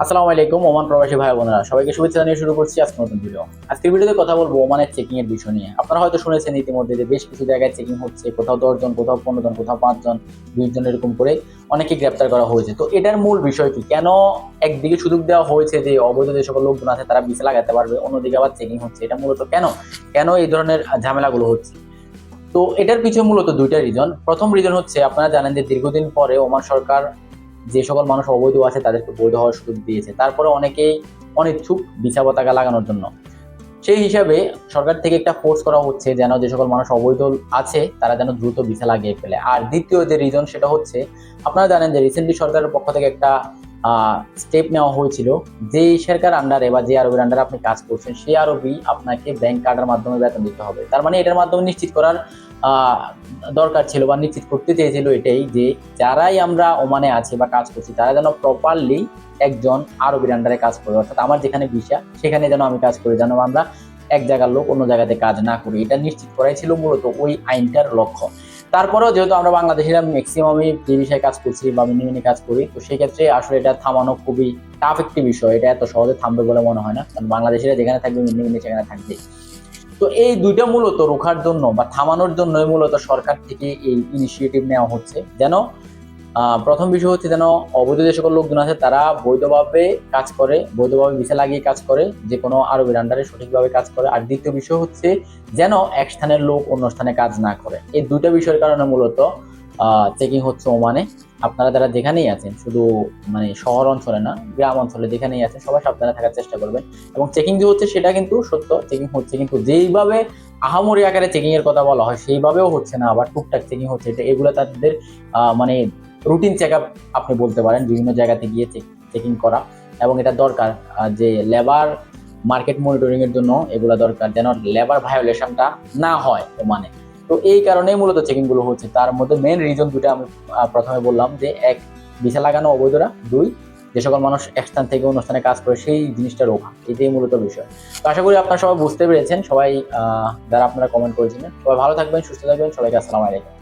আসসালামু আলাইকুম, ওমান প্রবাসী ভাই বোনেরা। সবাইকে শুভেচ্ছা জানিয়ে শুরু করছি আজকে নতুন ভিডিও আজকের ভিডিওতে কথা বলব ওমানের চেকিং এর বিষয় নিয়ে। আপনারা হয়তো শুনেছেন ইতিমধ্যে যে বেশ কিছু জায়গায় চেকিং হচ্ছে। কোথাও দশজন কোথাও পনেরো জন, কোথাও পাঁচজন বিশ জন এরকম করে অনেকে গ্রেপ্তার করা হয়েছে। তো এটার মূল বিষয় কি? কেন একদিকে সুযোগ দেওয়া হয়েছে যে অবৈধ যে সকল লোকজন আছে তারা ভিসা লাগাতে পারবে, অন্যদিকে আবার চেকিং হচ্ছে? এটা মূলত কেন? কেন এই ধরনের ঝামেলাগুলো হচ্ছে? তো এটার পিছনে মূলত দুইটা রিজন প্রথম রিজন হচ্ছে, আপনারা জানেন যে দীর্ঘদিন পরে ওমান সরকার যে সকল মানুষ অবৈধ আছে, তাদেরকে বৈধ হওয়ার সুযোগ দিয়েছে। তারপরে অনেকেই অনিচ্ছুক বিছা পতাকা লাগানোর জন্য। সেই হিসাবে সরকার থেকে একটা ফোর্স করা হচ্ছে যেন যে সকল মানুষ অবৈধ আছে, তারা যেন দ্রুত বিছা লাগিয়ে ফেলে। আর দ্বিতীয় যে রিজন সেটা হচ্ছে, আপনারা জানেন যে রিসেন্টলি সরকারের পক্ষ থেকে একটা স্টেপ নেওয়া হয়েছিল। যে সরকার আন্ডারে বা যে আরবির আন্ডারে আপনি কাজ করছেন, সেই আরবি আপনাকে ব্যাংক কার্ডের মাধ্যমে বেতন দিতে হবে। তার মানে এটার মাধ্যমে নিশ্চিত করার দরকার ছিল বা নিশ্চিত করতে চেয়েছিল এটাই যে, যারাই আমরা ওমানে আছি বা কাজ করছি, তারা যেন প্রপারলি একজন আরবির আন্ডারে কাজ করে। অর্থাৎ আমার যেখানে ভিসা, সেখানে যেন আমি কাজ করি, যেন আমরা এক জায়গার লোক অন্য জায়গাতে কাজ না করি। এটা নিশ্চিত করাই ছিল মূলত ওই আইনটার লক্ষ্য। তারপরেও যেহেতু আমরা বাংলাদেশিরা ম্যাক্সিমামই যে বিষয়ে কাজ করছি বা মিনি মিনি কাজ করি, তো সেক্ষেত্রে আসলে এটা থামানো খুবই টাফ একটি বিষয়। এটা এত সহজে থামবে বলে মনে হয় না। কারণ বাংলাদেশিরা যেখানে থাকবে মিনি মিনি সেখানে থাকবে তো এই দুইটা মূলত রোখার জন্য বা থামানোর জন্যই মূলত সরকার থেকে এই ইনিশিয়েটিভ নেওয়া হচ্ছে। যেন প্রথম বিষয় হচ্ছে যেন অবৈধ যে সকল লোকজন আছে, তারা বৈধভাবে কাজ করে, বৈধভাবে ভিসা লাগিয়ে কাজ করে, যে কোনো আরবের আন্ডারে সঠিকভাবে কাজ করে। আর দ্বিতীয় বিষয় হচ্ছে যেন এক স্থানের লোক অন্য স্থানে কাজ না করে। এই দুইটা বিষয়ের কারণে মূলত চেকিং হচ্ছে ওমানে। আপনারা যারা যেখানেই আছেন, শুধু মানে শহর অঞ্চলে না, গ্রাম অঞ্চলে যেখানেই আছেন, সবাই সাবধানে থাকার চেষ্টা করবেন। এবং চেকিং যে হচ্ছে, সেটা কিন্তু সত্য। চেকিং হচ্ছে কিন্তু যেইভাবে আহামরি আকারে চেকিং এর কথা বলা হয়, সেইভাবেও হচ্ছে না। আবার টুকটাক চেকিং হচ্ছে এগুলো তাদের মানে রুটিন চেক আপ আপনি বলতে পারেন, বিভিন্ন জায়গাতে গিয়ে চেকিং করা এবং এটা দরকার যে লেবার মার্কেট মনিটরিং এর জন্য এগুলো দরকার যেন লেবার ভায়োলেশনটা না হয় মানে তো এই কারণেই মূলত চেকিংগুলো হচ্ছে। তার মধ্যে মেন রিজন দুটো আমি প্রথমে বললাম যে এক, ভিসা লাগানো অবৈধরা, দুই, যে সকল মানুষ এক স্থান থেকে অন্য স্থানে কাজ করে সেই জিনিসটা রোখা এটাই মূলত বিষয়। তো আশা করি আপনারা সবাই বুঝতে পেরেছেন, সবাই যারা আপনারা কমেন্ট করেছিলেন, সবাই ভালো থাকবেন, সুস্থ থাকবেন, সবাইকে আসসালামু আলাইকুম।